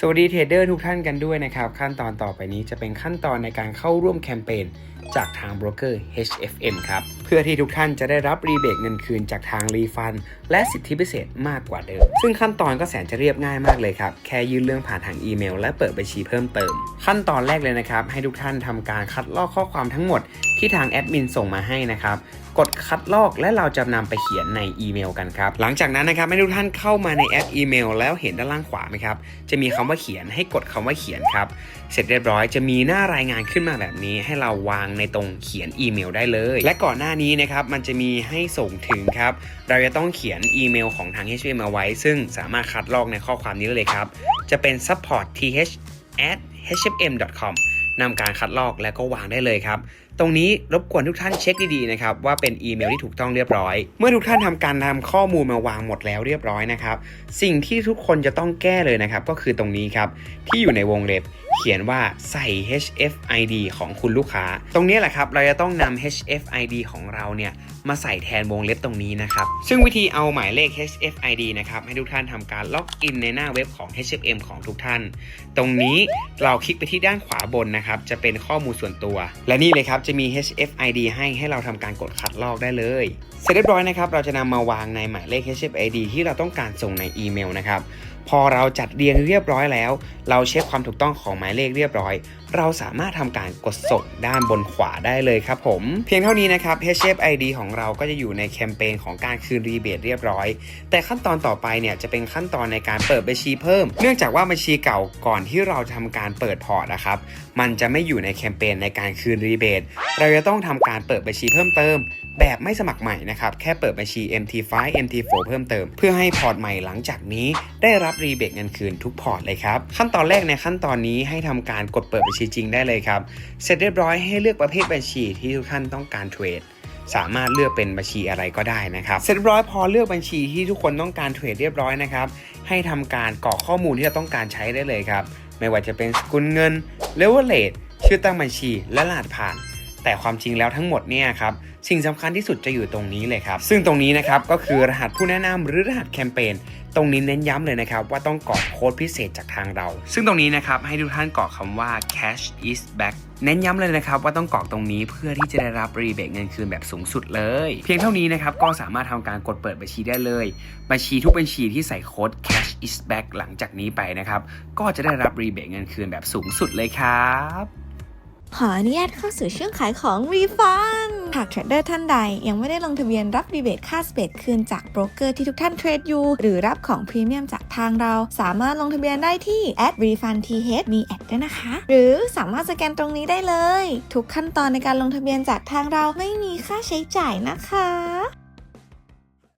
สวัสดีเทรดเดอร์ทุกท่านกันด้วยนะครับ ขั้นตอนต่อไปนี้จะเป็นขั้นตอนในการเข้าร่วมแคมเปญจากทางโบรกเกอร์ HFM ครับ พื่อที่ทุกท่านจะได้รับรีเบทเงินคืนจากทางรีฟัน และสิทธิพิเศษมากกว่าเดิม ซึ่งขั้นตอนก็แสนจะเรียบง่ายมากเลยครับ แค่ยื่นเรื่องผ่านทางอีเมล และเปิดบัญชีเพิ่มเติม ขั้นตอนแรกเลยนะครับ ให้ทุกท่านทำการคัดลอกข้อความทั้งหมดที่ทางแอดมินส่งมาให้นะครับกดคัดลอกและเราจะนำไปเขียนในอีเมลกันครับ หลังจากนั้นนะครับให้ทุกท่านเข้ามาในแอปอีเมล แล้วเห็นด้านล่างขวาไหมครับ จะมีคำว่าเขียนให้กดคำว่าเขียนครับ เสร็จเรียบร้อยจะมีหน้ารายงานขึ้นมาแบบนี้ ให้เราวางในตรงเขียนอีเมลได้เลย และก่อนหน้านี้นะครับมันจะมีให้ส่งถึงครับ เราจะต้องเขียนอีเมลของทาง HTML เอาไว้ ซึ่งสามารถคัดลอกในข้อความนี้ได้เลยครับ จะเป็น support th at hm.com นำการคัดลอกแล้วก็วางได้เลยครับ ตรงนี้รบกวนทุกท่านเช็คดีๆนะครับว่าเป็นอีเมลที่ถูกต้องเรียบร้อย เมื่อทุกท่านทำการนำข้อมูลมาวางหมดแล้วเรียบร้อยนะครับสิ่งที่ทุกคนจะต้องแก้เลยนะครับก็คือตรงนี้ครับที่อยู่ในวงเล็บเขียนว่าใส่ HFID ของคุณลูกค้า ตรงนี้แหละครับเราจะต้องนำ HFID ของเราเนี่ยมาใส่แทนวงเล็บตรงนี้นะครับ ซึ่งวิธีเอาหมายเลข HFID นะครับให้ทุกท่านทำการล็อกอินในหน้าเว็บของ HFM ของทุกท่าน ตรงนี้เราคลิกไปที่ด้านขวาบนนะครับจะเป็นข้อมูลส่วนตัว และนี่เลยครับจะมี HFID ให้ให้เราทำการกดคัดลอกได้เลย เสร็จเรียบร้อยนะครับ เราจะนำมาวางในหมายเลข HFID ที่เราต้องการส่งในอีเมลนะครับ พอเราจัดเรียงเรียบร้อยแล้ว เราเช็คความถูกต้องของหมายเลขเรียบร้อย เราสามารถทำการกดส่งด้านบนขวาได้เลยครับผม เพียงเท่านี้นะครับ HFID ของเราก็จะอยู่ในแคมเปญของการคืนรีเบทเรียบร้อย แต่ขั้นตอนต่อไปเนี่ยจะเป็นขั้นตอนในการเปิดบัญชีเพิ่ม เนื่องจากว่าบัญชีเก่าก่อนที่เราทำการเปิดพอร์ตนะครับมันจะไม่อยู่ในแคมเปญในการคืนรีเบทเราจะต้องทำการเปิดบัญชีเพิ่มเติม แบบไม่สมัครใหม่นะครับ แค่เปิดบัญชี MT5 MT4 เพิ่มเติม เพื่อให้พอร์ตใหม่หลังจากนี้ ได้รับรีเบทเงินคืนทุกพอร์ตเลยครับ ขั้นตอนแรกในขั้นตอนนี้ให้ทำการกดเปิดบัญชีจริงได้เลยครับ เสร็จเรียบร้อยให้เลือกประเภทบัญชีที่ทุกท่านต้องการเทรดสามารถเลือกเป็นบัญชีอะไรก็ได้นะครับเสร็จเรียบร้อยพอเลือกบัญชีที่ทุกคนต้องการเทรดเรียบร้อยนะครับ ให้ทำการกรอกข้อมูลที่เราต้องการใช้ได้เลยครับ ไม่ว่าจะเป็นสกุลเงินเลเวลเลทชื่อตั้งบัญชีและรหัสผ่าน แต่ความจริงแล้วทั้งหมดเนี่ยครับสิ่งสำคัญที่สุดจะอยู่ตรงนี้เลยครับ ซึ่งตรงนี้นะครับก็คือรหัสผู้แนะนำหรือรหัสแคมเปญตรงนี้เน้นย้ำเลยนะครับว่าต้องกรอกโค้ดพิเศษจากทางเรา ซึ่งตรงนี้นะครับให้ทุกท่านกรอกคำว่า cash is back เน้นย้ำเลยนะครับว่าต้องกรอกตรงนี้เพื่อที่จะได้รับรีเบทเงินคืนแบบสูงสุดเลย เพียงเท่านี้นะครับก็สามารถทำการกดเปิดบัญชีได้เลย บัญชีทุกบัญชีที่ใส่โค้ด cash is back หลังจากนี้ไปนะครับก็จะได้รับรีเบทเงินคืนแบบสูงสุดเลยครับ ขออนุญาตเข้าสู่ช่วงขายของ Refund หากเทรดเดอร์ท่านใดยังไม่ได้ลงทะเบียนรับรีเบทค่าสเปดคืนจากโบรกเกอร์ที่ทุกท่านเทรดอยู่ หรือรับของพรีเมียมจากทางเรา สามารถลงทะเบียนได้ที่ @refundth มีแอดด้วยนะคะ หรือสามารถสแกนตรงนี้ได้เลย ทุกขั้นตอนในการลงทะเบียนจากทางเราไม่มีค่าใช้จ่ายนะคะ